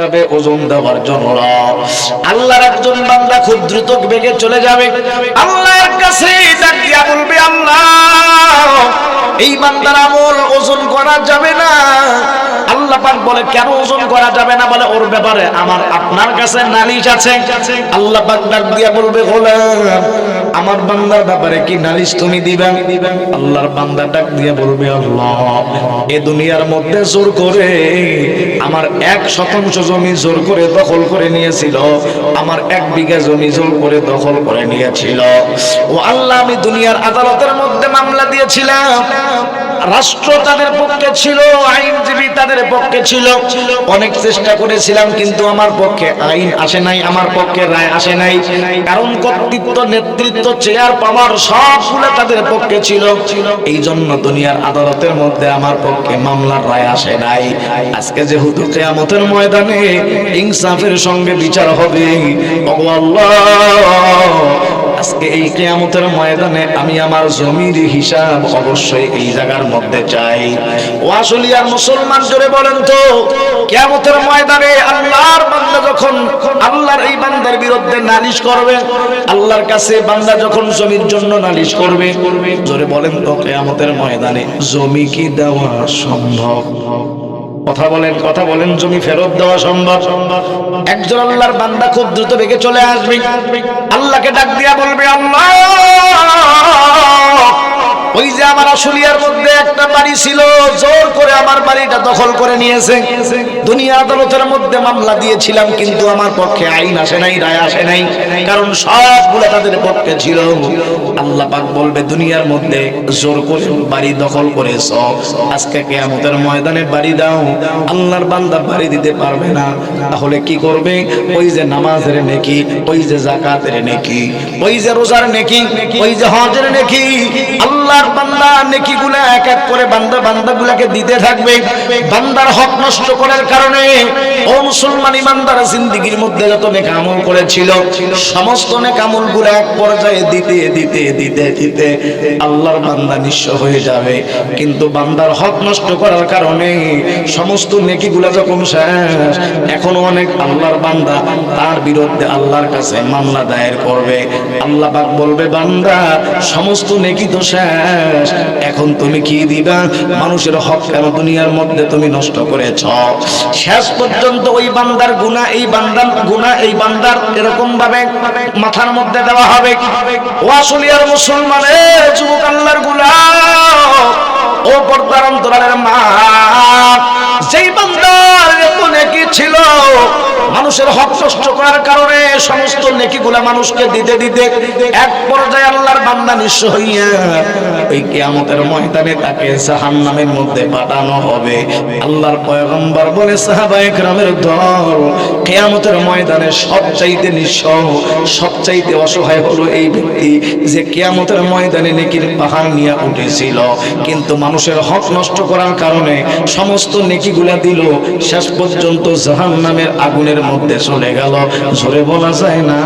যাবে ওজন দেওয়ার জন্য আল্লাহর একজন বান্দা খুব দ্রুত বেগে চলে যাবে। আল্লাহর কাছে ডাকিয়া বলবে, আল্লাহ এই বান্দার আমল ওজন করা যাবে না। আল্লাহ পাক বলে, কেন ওজন করা যাবে না? বলে, ওর ব্যাপারে আমার আপনার কাছে নালিশ আছে। আল্লাহ পাক ডাক দিয়া বলবে, গোলাম, আমার বান্দার ব্যাপারে কি নালিশ তুমি দিবা? আল্লাহর বান্দা ডাক দিয়া বলবে, আল্লাহ, এ দুনিয়ার মধ্যে জোর করে আমার এক শতাংশ জমি জোর করে দখল করে নিয়েছিল, আমার এক বিঘা জমি জোর করে দখল করে নিয়েছিল। ও আল্লাহ, আমি দুনিয়ার আদালতের মধ্যে মামলা দিয়েছিলাম। রাষ্ট্র তাদের পক্ষে ছিল, আইনজীবী তাদের পক্ষে ছিল। অনেক চেষ্টা করেছিলাম, কিন্তু আমার পক্ষে আইন আসে নাই, আমার পক্ষে রায় আসে নাই। কারণ কর্তৃত্ব, নেতৃত্ব চেয়ার পাওয়ার সবগুলো তাদের পক্ষে ছিল। এই জন্য দুনিয়ার আদালতের মধ্যে আমার পক্ষে মামলার রায় আসে নাই। আজকে যেহেতু কেয়ামতের ময়দানে ইনসাফের সঙ্গে বিচার হবে আজকে এই কেয়ামতের ময়দানে আমি আমার জমির হিসাব অবশ্যই এই জায়গার মধ্যে চাই। ও আসলে আর মুসলমান জোরে বলেন তো, কেয়ামতের ময়দানে আল্লাহর বান্দা যখন আল্লাহর এই বান্দার বিরুদ্ধে নালিশ করবে, আল্লাহর কাছে বান্দা যখন জমির জন্য নালিশ করবে, জোরে বলেন তো, কেয়ামতের ময়দানে জমি কি দেওয়া সম্ভব? কথা বলেন কথা বলেন, জমি ফেরত দেওয়া সম্ভব। একজন আল্লাহর বান্দা খুব দ্রুত বেগে চলে আসবে। আল্লাহকে ডাক দিয়া বলবে, আল্লাহ, ওই যে আমার আশুলিয়ার মধ্যে একটা বাড়ি ছিল, জোর করে আমার বাড়িটা দখল করে নিয়েছে। দুনিয়া আদালতের মধ্যে মামলা দিয়েছিলাম, কিন্তু আমার পক্ষে আইন আসে নাই, রায় আসে নাই, কারণ সবগুলো তাদের পক্ষে ছিল। আল্লাহ পাক বলবে, দুনিয়ার মধ্যে জোর করে বাড়ি দখল করেছ। আজকে কেয়ামতের ময়দানে বাড়ি দাও। আল্লাহর বান্দা বাড়ি দিতে পারবে না। তাহলে কি করবে? ওই যে নামাজের নেকি, ওই যে জাকাতের নেকি, ওই যে রোজার নেকি, ওই যে হজের নেকি, আল্লাহর বান্দা নেকি গুলা এক এক করে বান্দা বান্দা গুলাকে দিতে থাকবে। বান্দার হক নষ্ট করার কারণে ও মুসলমান ইমানদার জিন্দিগির মধ্যে যত নেক আমল করেছিল, সমস্ত নেক আমলগুলো এক পর্যায়ে দিতে দিতে দিতে দিতে আল্লাহর বান্দা নিঃস্ব হয়ে যাবে। কিন্তু বান্দার হক নষ্ট করার কারণে সমস্ত নেকিগুলা যখন শেষ, এখনও অনেক আল্লাহর বান্দা তার বিরুদ্ধে আল্লাহর কাছে মামলা দায়ের করবে। আল্লাহ পাক বলবে, বান্দা, সমস্ত নেকি তো শেষ, এখন তুমি কি দিবা? মানুষের হক কেন দুনিয়ার মধ্যে তুমি নষ্ট করেছ? শেষ পর্যন্ত ওই বান্দার গুনাহ, এই বান্দার গুনাহ, এই বান্দার এরকম ভাবে মাথার মধ্যে দেওয়া হবে। ও আসলিয়ার মুসলমানের যুবক আল্লাহর গুলাম ও পর্দার অন্তরালের মা যেই বান্দার ছিল। মানুষের হক নষ্ট করার কারণে সমস্ত নেকিগুলা মানুষকে দিতে দিতে এক পর্যায়ে আল্লাহর বান্দা নিঃস্ব হইয়া ওই কিয়ামতের ময়দানে তাকে জাহান্নামের মধ্যে পাঠানো হবে। আল্লাহর পয়গম্বর বলে সাহাবায়ে কেরামের দল, কিয়ামতের ময়দানে সবচাইতে নিঃস্ব, সবচাইতে অসহায় হলো এই ব্যক্তি যে কিয়ামতের ময়দানে নেকির পাহাড় নিয়ে উঠেছিল। কিন্তু মানুষের হক নষ্ট করার কারণে সমস্ত নেকিগুলা দিল। শেষ পর্যন্ত জাহান নামের আগুনের মধ্যে চলে গেল। জোরে বলা যায় না?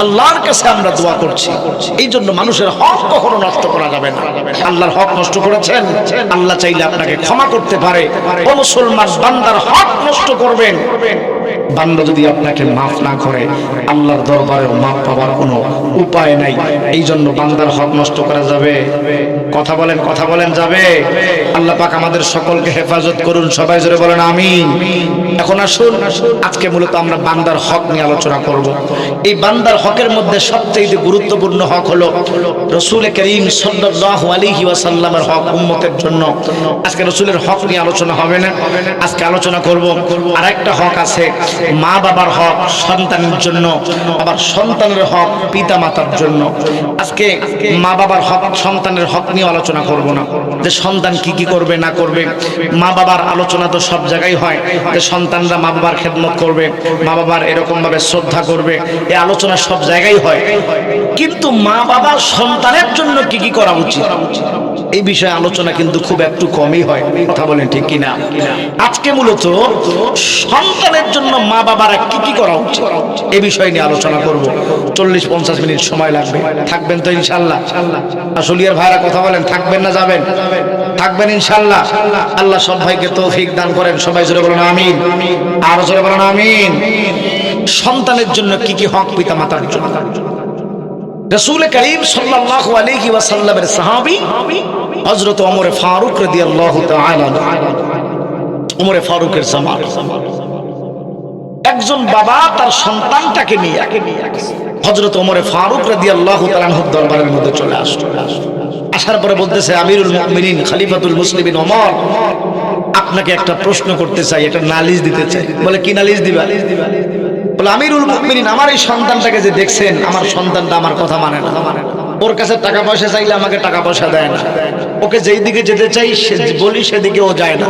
আল্লাহর কাছে আমরা দোয়া করছি। এই জন্য মানুষের হক কখনো নষ্ট করা যাবে না। আল্লাহর হক নষ্ট করেছেন। আল্লাহ চাইলে আপনাকে ক্ষমা করতে পারে। ও মুসলমান, বান্দার হক নষ্ট করবেন। বান্দা যদি আপনাকে মাফ না করে, আল্লাহর দরবারেও মাফ পাওয়ার কোনো উপায় নাই। এই জন্য বান্দার হক নষ্ট করা যাবে। কথা বলেন কথা বলেন যাবে। আল্লাহ পাক আমাদের সকলকে হেফাজত করুন। সবাই জোরে বলেন, আমিন। এখন আসুন, আজকে মূলত আমরা বান্দার হক নিয়ে আলোচনা করব। এই বান্দার হকের মধ্যে সবচেয়ে গুরুত্বপূর্ণ হক হলো রসুল করিম সাল্লাল্লাহু আলাইহি ওয়াসাল্লামের হক উম্মতের জন্য। আজকে রসুলের হক নিয়ে আলোচনা হবে না। আজকে আলোচনা করব। আরেকটা হক আছে মা বাবার হক সন্তানের জন্য আবার সন্তানের হক পিতা মাতার জন্য। আজকে মা বাবার হক, সন্তানের হক নিয়ে আলোচনা করব না। যে সন্তান কি কি করবে, না করবে মা বাবার আলোচনা তো সব জায়গায় হয়। যে সন্তানরা মা বাবার খেদমত করবে মা বাবার এরকম ভাবে শ্রদ্ধা করবে এই আলোচনা সব জায়গায় হয়। কিন্তু মা বাবার সন্তানের জন্য কি কি করা উচিত? এই বিষয়ে আলোচনা কিন্তু খুব একটু কমই হয়, কথা বলেন ঠিক কিনা? আজকে মূলত সন্তানের জন্য মা বাবারা কি কি করা উচিত? এই বিষয় নিয়ে আলোচনা করব। চল্লিশ পঞ্চাশ মিনিট সময় লাগবে। থাকবেন তো ইনশাল্লাহ? আসলিয়ার ভাইরা কথা বলেন, থাকবেন না যাবেন? থাকবেন ইনশাল্লাহ। আল্লাহ সব ভাইকে তৌফিক দান করেন। সবাই জোরে বলেন, আমিন। আর জোরে বলেন, আমিন। সন্তানের জন্য কি কি হক পিতা মাতার জন্য? রসুল করিম সাল্লাল্লাহু আলাইহি ওয়াসাল্লামের সাহাবী হযরত ওমর ফারুক তাআলা ওমরে ফারুকের জামান। একজন বাবা তার সন্তানটাকে নিয়ে হযরত ওমরে ফারুক রাদিয়াল্লাহু তাআলার দরবারের মধ্যে চলে আসলো আসার পরে বলতেছে, আমিরুল মুমিনিন, খলিফাতুল মুসলিমিন ওমর, আপনাকে একটা প্রশ্ন করতে চাই, একটা নালিশ দিতে চাই। বলে, কি নালিশ দিবা? বলে, আমিরুল মুমিনিন, আমার এই সন্তানটাকে যে দেখছেন, আমার সন্তানটা আমার কথা মানে না। ওর কাছে টাকা পয়সা চাইলে আমাকে টাকা পয়সা দেয় না। ওকে যেই দিকে যেতে চাই, সে বলি সেদিকে ও যায় না।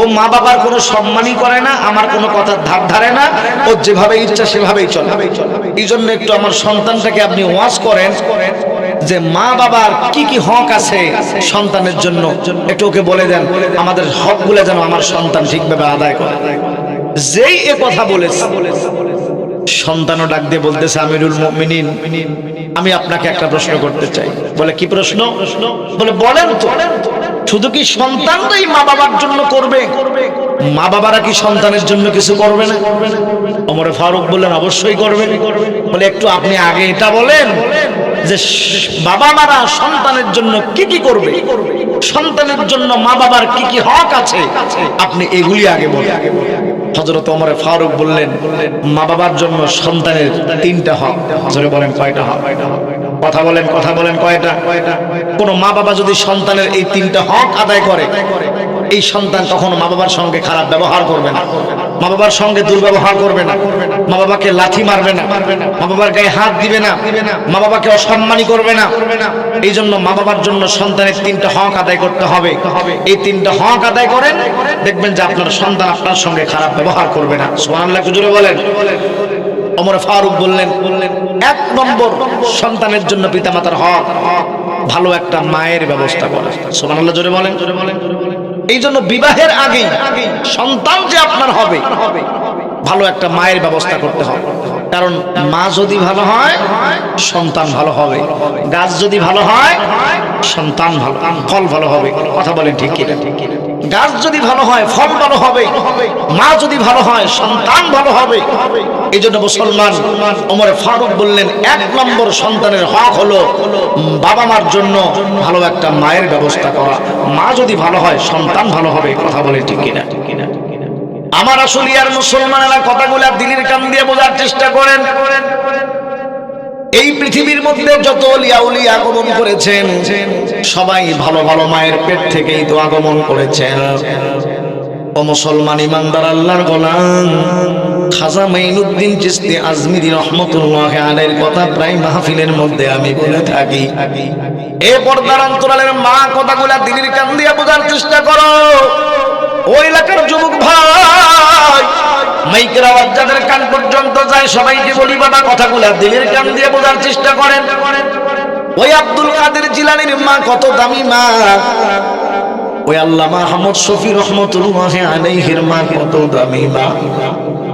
ও মা বাবার কোনো সম্মানই করে না, আমার কোনো কথার ধার ধারে না, ও যেভাবে ইচ্ছা সেভাবেই চলে। এই জন্য একটু আমার সন্তানটাকে আপনি ওয়াজ করেন যে, মা বাবার কি কি হক আছে সন্তানের জন্য? একটু ওকে বলে দেন, আমাদের হক হকগুলো যেন আমার সন্তান ঠিকভাবে আদায় করে। যেই এ কথা বলেছে, সন্তানও ডাক দিয়ে বলতেছে, আমিরুল মুমিনিন আমি আপনাকে একটা প্রশ্ন করতে চাই। বলে, কি প্রশ্ন? বলে, বলেন তো, শুধু কি সন্তানটাই মা বাবার জন্য করবে? মা বাবারা কি সন্তানের জন্য কিছু করবে না? ওমরে ফারুক বললেন, অবশ্যই করবে। বলে, একটু আপনি আগে এটা বলেন যে, বাবা মারা সন্তানের জন্য কি কি করবে? সন্তানের জন্য মা বাবার কি কি হক আছে? আপনি এগুলি আগে বলে আগে বলেন। হজরত অমরে ফারুক বললেন, মা বাবার জন্য সন্তানের তিনটা হক। জোরে বলেন কয়টা হক? কথা বলেন কথা বলেন কয়টা? কোন মা বাবা যদি সন্তানের এই তিনটা হক আদায় করে, এই সন্তান তখন মা বাবার সঙ্গে খারাপ ব্যবহার করবে না। মা বাবার সঙ্গে দুর্ব্যবহার করবে না। মা বাবাকে লাথি মারবে না। মা বাবার গায়ে হাত দিবে না। মা বাবাকে অসম্মানী করবে না। এই জন্য মা বাবার জন্য সন্তানের তিনটা হক আদায় করতে হবে। এই তিনটা হক আদায় করেন, দেখবেন যে আপনার সন্তান আপনার সঙ্গে খারাপ ব্যবহার করবে না। সুবহানাল্লাহ, একটু জোরে বলেন। ওমর ফারুক বললেন বললেন এক নম্বর সন্তানের জন্য পিতামাতার হক ভালো একটা মায়ের ব্যবস্থা করা। সুবহানাল্লাহ জোরে বলেন জোরে বলেন। এই জন্য বিবাহের আগেই সন্তান যে আপনার হবে, ভালো একটা মায়ের ব্যবস্থা করতে হবে। কারণ মা যদি ভালো হয়, সন্তান ভালো হবে। গাছ যদি ভালো হয়, সন্তান ভালো, ফল ভালো হবে। কথা বলেন ঠিক কিনা? ঠিক কিনা গাছ যদি ভালো হয়, ফল ভালো হবে, মা যদি ভালো হয়, সন্তান ভালো হবে। এই জন্য মুসলমান ওমরে ফারুক বললেন, এক নম্বর সন্তানের হক হলো বাবা মার জন্য ভালো একটা মায়ের ব্যবস্থা করা। মা যদি ভালো হয়, সন্তান ভালো হবে, কথা বলে ঠিক কিনা। আমার আসলে আর মুসলমানেরা কথাগুলো দিলির কান দিয়ে বোঝার চেষ্টা করেন। এই পৃথিবীর মধ্যে যত লিয়াউলি আগমন করেছেন, সবাই ভালো ভালো মায়ের পেট থেকেই তো আগমন করেছেন। ও মুসলমান ইমানদার আল্লাহর গোলাম, খাজা মাইনুদ্দিন চিস্তি আজমিরি রহমতুল্লাহ আলের কথা প্রায় মাহফিলের মধ্যে আমি বলে থাকি। এ পর্দার অন্তরালের মা কথাগুলা দিলির কান দিয়ে বোঝার চেষ্টা করো। ওই এলাকার যুবক ভাই মাইকের আওয়াজ যাদের কান পর্যন্ত যায়, সবাইকে বলি বাবা, কথাগুলা দিলের কান দিয়ে বোঝার চেষ্টা করেন। ওই আব্দুল কাদের জিলানির মা কত দামি মা। ওই আল্লামা আহমদ শফি রহমতুল্লাহ আলাইহির মা কত দামি মা।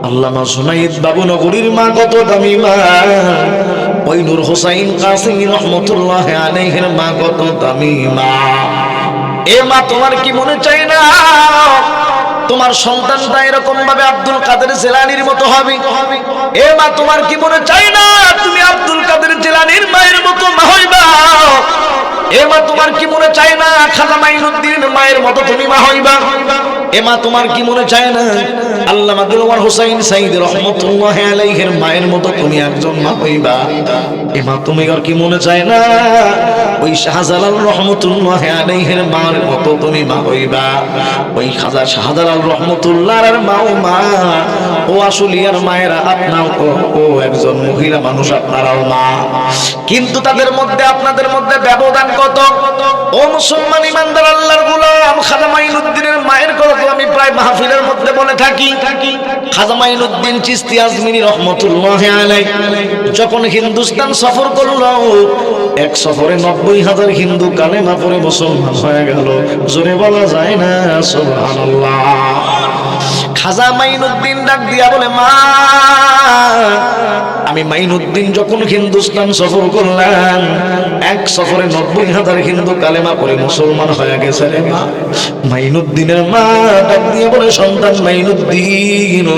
আল্লামা সুনাইদ বাবু নগরীর মা কত দামি মা। ওই নূর হোসাইন কাসিম রহমতুল্লাহ আলাইহির মা কত দামি মা। এ মা তোমার কি মনে চায় না? তোমার সন্তানটা এরকম ভাবে আব্দুল কাদের জেলানির মতো হবে। এ মা, তোমার কি মনে চাই না? তুমি আব্দুল কাদের জেলানির মায়ের মতো মা হইবা। এ মা তোমার কি মনে চায় না? খাজা মাইনুদ্দিন, মায়ের মতো তুমি মা হইবা। এ মা তোমার কি মনে চায় না? আল্লামা দিলওয়ার হোসাইন সাইদ রহমতুল্লাহ আলাইহির মায়ের মতো তুমি একজন মা হইবা। এ মা তুমি আর কি মনে চায় না? ওই শাহজালাল রহমতুল্লাহ আলাইহির মার মতো তুমি মা হইবা। ওই খাজা শাহজালাল রহমতুল্লাহ আর মা ও আসলিয়ার মায়েরা আপনাও ও- ও একজন মহিলা মানুষ আপনারাও মা। কিন্তু তাদের মধ্যে, আপনাদের মধ্যে ব্যবধান কত ও মুসলমান ইমানদার আল্লাহর গোলাম, খাজা মাইনুদ্দিনের মায়ের কথা আমি প্রায় মাহফিলের মধ্যে বলে থাকি। খাজা মাইনুদ্দিন চিস্তি আজমিনী রহমতুল্লাহ আলাই যখন হিন্দুস্তান সফর করল, এক সফরে নব্বই হাজার হিন্দু কালেমা পরে মুসলমান হয়ে গেল। জোরে বলা যায় না, সুবহানাল্লাহ। খাজা মাইনুদ্দিন ডাক দিয়া বলে, মা আমি মাইনুদ্দিন যখন হিন্দুস্তান সফর করলাম, এক সফরে নব্বই হাজার হিন্দু কালেমা করে মুসলমান হয়ে গেছে রে মা। মাইনুদ্দিনের মা ডাক দিয়ে বলে, সন্তান মাইনুদ্দিন,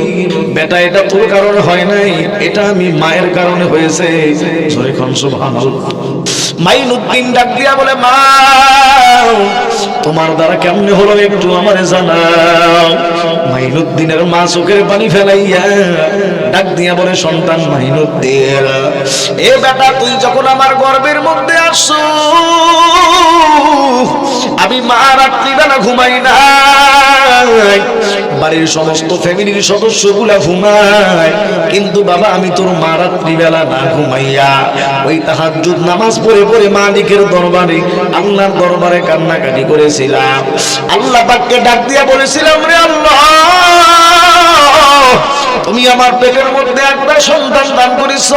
বেটা, এটা তোর কারণে হয় নাই, এটা আমি মায়ের কারণে হয়েছে। জোরে খান সুবহানাল্লাহ। মাইনুদ্দিন ডাক দিয়া বলে, মা, তোমার দ্বারা কেমনে হলো একটু আমারে জানাও। মাইনুদ্দিনের মা চোখের পানি ফেলাইয়া ডাক দিয়া বলে, সন্তান মাইনুদ্দিন এ বেটা, তুই যখন আমার গর্বের মধ্যে আমি মা ঘুমাই বাড়ির সমস্ত ফ্যামিলির ঘুমায়। কিন্তু বাবা, আমি তোর মা রাত্রিবেলা না ঘুমাইয়া ওই তাহাজ্জুদ নামাজ পড়ে পড়ে মালিকের দরবারে, আল্লাহর দরবারে কান্নাকাটি করেছিলাম। আল্লাহ পাককে ডাক দিয়া বলেছিলাম, রে আল্লাহ! তুমি আমার পেটের মধ্যে একটা সন্তান দান করেছ।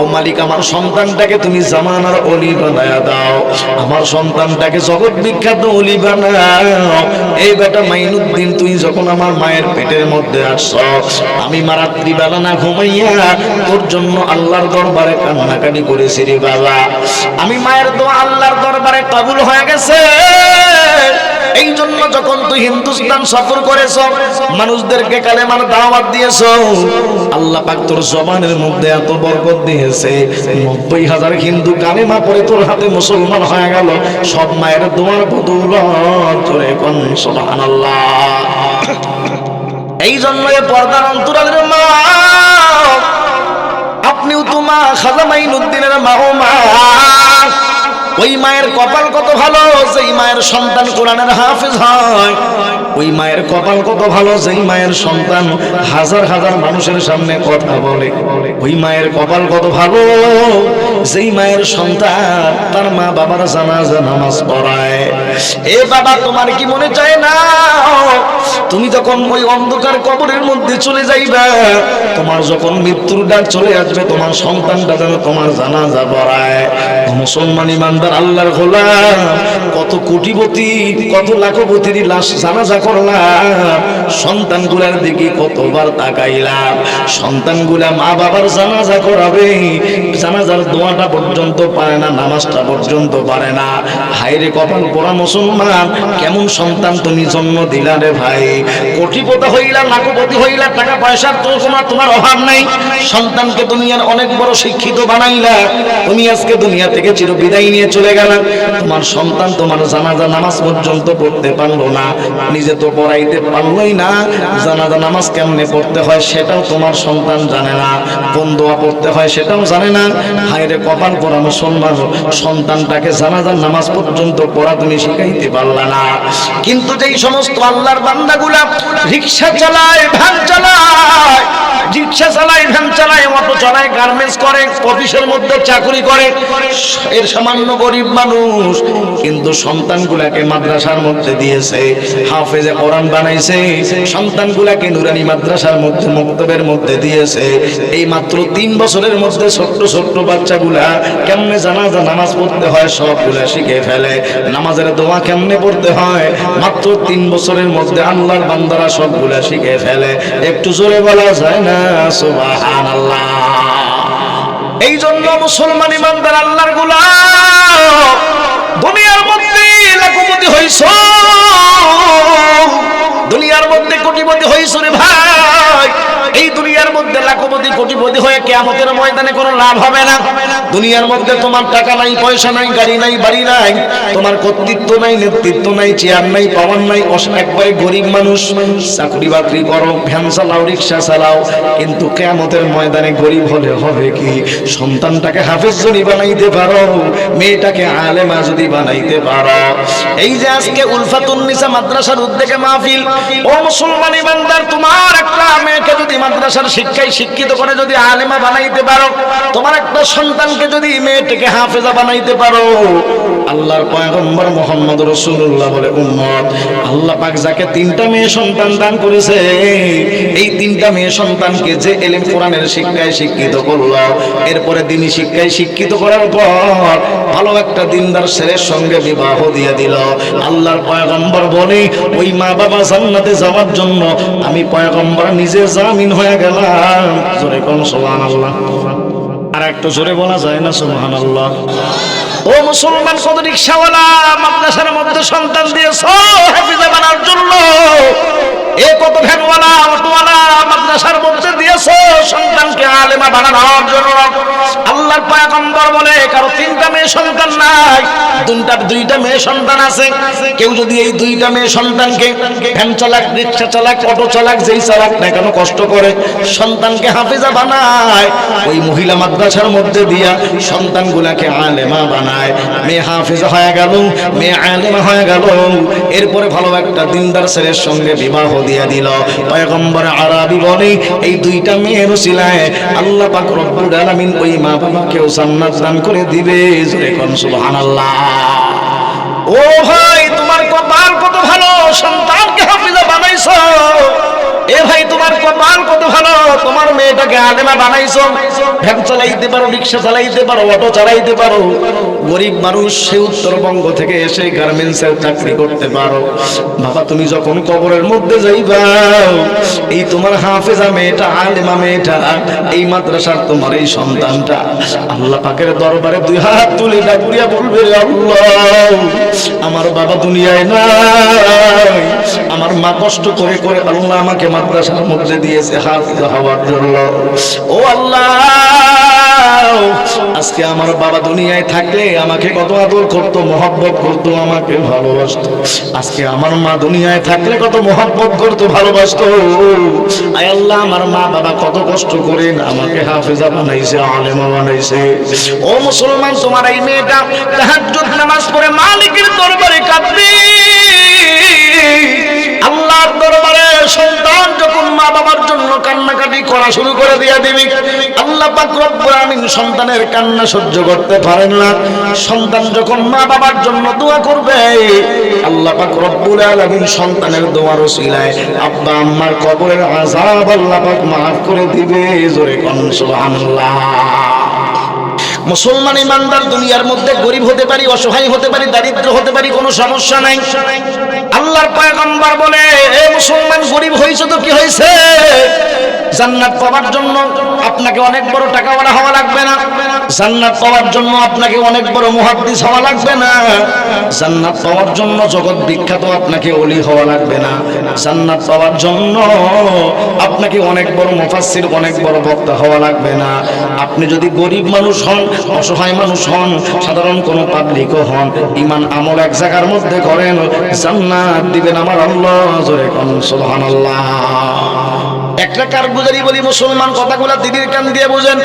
ও মালিক, আমার সন্তানটাকে তুমি জামানার অলি বানায়া দাও। আমার সন্তানটাকে জগৎ বিখ্যাত অলি বানাও। এই বেটা মাইনুদ্দিন, তুই যখন আমার মায়ের পেটের মধ্যে আসছ, আমি মারাত্রি বেলা না ঘুমাইয়া তোর জন্য আল্লাহর দরবারে কান্নাকাটি করেছি রে বাবা। আমি মায়ের দোয়া আল্লাহর দরবারে কাবুল হয়ে গেছে। এই জন্য যখন তুই হিন্দুস্তান সফর করেছ, মানুষদেরকে কালেমার দাওয়াত দিয়েছ, আল্লাহ পাক তোর জবানের মধ্যে এত বরকত দিয়েছে। নব্বই হাজার হিন্দু কালেমা পরে তোর হাতে মুসলমান হয়ে গেল, সব মায়ের দোয়ার বদৌলত তোরে কোন, সুবহানাল্লাহ। এই জন্য এ পর্দার অন্তরালের মা, আপনিও তো মা খাজা মাইনুদ্দিনের মা ও মা ওই মায়ের কপাল কত ভালো, যেই মায়ের সন্তান কোরআনের হাফেজ হয়। ওই মায়ের কপাল কত ভালো, যেই মায়ের সন্তান হাজার হাজার মানুষের সামনে কথা বলে। ওই মায়ের কপাল কত ভালো, যেই মায়ের সন্তান তার মা বাবার জানাজা নামাজ পড়ায়। এ বাবা, তোমার কি মনে চায় না? তুমি যখন ওই অন্ধকার কবরের মধ্যে চলে যাইবা, তোমার যখন মৃত্যুর ডাক চলে আসবে, তোমার সন্তানটা যেন তোমার জানাজা পড়ায়। মুসলমান ইমানদার আল্লাহর গোলাম, কত কোটিপতি, কত লাখপতির লাশ জানাজা করলাম, সন্তানগুলার দিকে কতবার তাকাইলাম, সন্তানগুলা মা বাবার জানাজা করাবে, জানাজার দোয়াটা পর্যন্ত পারে না, নামাজটা পর্যন্ত পারে না। হাইরে কপাল পড়া মুসলমান, কেমন সন্তান তুমি জন্ম দিলা রে ভাই? কোটিপতি হইলা, লাখপতি হইলা, টাকা পয়সার তো তোমার তোমার অভাব নাই। সন্তানকে দুনিয়ার অনেক বড় শিক্ষিত বানাইলা। তুমি আজকে দুনিয়া থেকে চির বিদায় নিয়ে চলে গেলা তোমার সন্তান তোমার জানাজা নামাজ পর্যন্ত পড়তে পারল না। নিজে তো পড়াইতে পারলোই না। জানাজা নামাজ কেমনে পড়তে হয় সেটাও তোমার সন্তান জানে না। কোন দোয়া পড়তে হয় সেটাও জানে না। হায়রে কপাল পড়া মুসলমান সন্তানটাকে জানাজার নামাজ পর্যন্ত পড়া তুমি শিখাইতে পারলা না। কিন্তু যেই সমস্ত আল্লাহর বান্দাগুলা রিক্সা চালায়, ভ্যান চালায়, রিক্সা চালায়, ভ্যান চালায়, অটো চালায়, গার্মেন্টস করে, অফিসের মধ্যে চাকরি করে, এর সামান্য গরিব মানুষ, কিন্তু সন্তানগুলাকে মাদ্রাসার মধ্যে দিয়েছে, হাফেজে কোরআন বানাইছে, সন্তানগুলাকে নুরানি মাদ্রাসার মধ্যে, মক্তবের মধ্যে দিয়েছে। এই মাত্র তিন বছরের মধ্যে ছোট্ট ছোট্ট বাচ্চাগুলা কেমনে জানাজা, নামাজ পড়তে হয়, সবগুলা শিখে ফেলে। নামাজের দোয়া কেমনে পড়তে হয়? মাত্র তিন বছরের মধ্যে আল্লাহর বান্দারা সবগুলা শিখে ফেলে। একটু জোরে বলা যায় না? সুবহানাল্লাহ। এই জন্য মুসলমান ইমানদার আল্লাহরগুলা দুনিয়ার মধ্যে লাখপতি হইছ। দুনিয়ার মধ্যে কোটিপতি হইছ রে ভাই। দুনিয়ার মধ্যে লাখপতি, কোটিপতি হয়ে কেয়ামতের ময়দানে কোনো লাভ হবে না। দুনিয়ার মধ্যে তোমার টাকা নাই, পয়সা নাই, গাড়ি নাই, বাড়ি নাই, তোমার কর্তৃত্ব নাই, নেতৃত্ব নাই, চেয়ার নাই, পাওয়ার নাই একবারে গরিব মানুষ। চাকরি বাকরি করো, ভ্যান চালাও, রিক্সা চালাও, কিন্তু কেয়ামতের ময়দানে গরিব হলে হবে কি? সন্তানটাকে হাফেজ যদি বানাইতে পারো, মেয়েটাকে আলেমা যদি বানাইতে পারো। এই যে আজকে উলফাতুন নিসা মাদ্রাসার উদ্যোগে মাহফিল, ও মুসলমান ইমানদার তোমার একটা মেয়েকে যদি মাদ্রাসার শিক্ষায় শিক্ষিত করে যদি আলেমা বানাইতে পারো, তোমার একটা সন্তানকে যদি মেয়েটাকে হাফেজা বানাইতে পারো। আল্লাহর পয়গম্বর মোহাম্মদ রসুল্লাহ বলে, উম্মত, আল্লাহ পাক যাকে তিনটা মেয়ে সন্তান দান করেছে, এই তিনটা মেয়ে সন্তানকে যে এলেম কোরআনের শিক্ষায় শিক্ষিত করল, এরপরে দিনী শিক্ষায় শিক্ষিত করার পর ভালো একটা দিনদার ছেলের সঙ্গে বিবাহ দিয়ে দিল। আল্লাহর পয়গম্বর বলে, ওই মা বাবা জান্নাতে যাওয়ার জন্য আমি পয়গম্বর নিজে জামিন হয়ে গেলাম জোরে কোন আল্লাহ আর একটু জোরে বলা যায় না সোহান আল্লাহ ও মুসলমান কত রিক্সাওয়ালা মাদ্রাসার মধ্যে সন্তান দিয়েছ হাফিজা বানার জন্য। এ কত ভ্যানওয়ালা অটোওয়ালা, মাদ্রাসার মধ্যে সন্তানকে বানায়, ওই মহিলা মাদ্রাসার মধ্যে দিয়া আলেমা বানায়। মেয়ে হয়ে গেল, মেয়ে আলেমা হয়ে গেল। এরপরে ভালো একটা দিনদার ছেলের সঙ্গে বিবাহ দিয়ে দিল। পয়গম্বর আরবি বলে, এই দুইটা মেয়ের উসিলায় আল্লাহ পাক রব্বুল আলামিন ওই মা বাবাকেও জান্নাত দান করে দিবে, জোরে কোন সুবহানাল্লাহ। ও ভাই, তোমার কপাল কত ভালো, সন্তানকে হাফিজা বানাইছো। এ ভাই, তোমার কপাল কত ভালো মেয়েটাকে আলেমা বানাইছো। ভ্যান চালাইতে পারো, রিক্সা চালাইতে পারো, অটো চালাইতে পারো। গরিব মানুষ সে উত্তরবঙ্গ থেকে এসে গার্মেন্টসের চাকরি করতে পারো। বাবা, তুমি যখন কবরের মধ্যে যাইবা, এই তোমার হাফেজা মেয়েটা, আলেমা মেয়েটা, এই মাদ্রাসার তোমার এই সন্তানটা। আল্লাহ পাকের দরবারে দুই হাত তুলে ডাকুরিয়া বলবে আল্লাহ, আমার বাবা দুনিয়ায় নাই। আমার মা কষ্ট করে করে আল্লাহ আমাকে মাদ্রাসার মধ্যে দিয়েছে হাফিজ হওয়ার জন্য। ও আল্লাহ, আজকে আমার বাবা দুনিয়ায় থাকলে আমাকে কত আদর করতো, মহব্বত করতো, আমাকে ভালোবাসতো। আজকে আমার মা দুনিয়ায় থাকলে কত মহব্বত করতো, ভালোবাসতো। আয় আল্লাহ, আমার মা বাবা কত কষ্ট করেন, আমাকে হাফেজা বানাইছে, আলেমা বানাইছে। ও মুসলমান, তোমার এই মেয়েটা তাহাজ্জুদ নামাজ পড়ে মালিকের দরবারে কাঁদবে। আল্লাহর দরবারে সন্তান যখন মা বাবার জন্য কান্নাকাটি করা শুরু করে দিয়ে দিবি, আল্লাহ আমিন সন্তানের কান্না সহ্য করতে পারেন না। সন্তান যখন মা বাবার জন্য দোয়া করবে, আল্লাহ রব্বুল আলামিন সন্তানের দোয়ার ওসিলায় আব্বা আম্মার কবরের আযাব আল্লাহ পাক maaf করে দিবে। জোরে কোন, সুবহানাল্লাহ। মুসলমান ইমানদার দুনিয়ার মধ্যে গরিব হতে পারি, অসহায় হতে পারি, দারিদ্র হতে পারি, কোনো সমস্যা নাই। আল্লাহর পয়গম্বর বলে, এ মুসলমান, গরিব হয়েছে তো কি হয়েছে জান্নাত পাওয়ার জন্য আপনাকে অনেক বড় টাকাওয়ালা হওয়া লাগবে না। জান্নাত পাওয়ার জন্য আপনাকে অনেক বড় মুহাদ্দিস হওয়া লাগবে না। জান্নাত পাওয়ার জন্য জগৎ বিখ্যাত আপনাকে অলি হওয়া লাগবে না। জান্নাত পাওয়ার জন্য আপনাকে অনেক বড় মুফাসসির, অনেক বড় বক্তা হওয়া লাগবে না। আপনি যদি গরিব মানুষ হন, অসহায় মানুষ হন, সাধারণ কোন পাবলিকও হন, ইমান আমল এক জায়গার মধ্যে করেন, জান্নাত দিবেন আমার আল্লাহ, জোরে কোন সুবহানাল্লাহ। একটা কারগুজারি বলি মুসলমান কথাগুলা দিদির কান দিয়ে বুঝেন।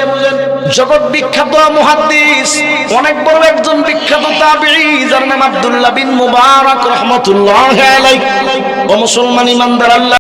জগৎ বিখ্যাত মুহাদ্দিস, অনেক বড় একজন বিখ্যাত তাবিঈ, যার নাম আব্দুল্লাহ বিন মুবারক রহমাতুল্লাহ ও মুসলমান ইমানদার আল্লাহ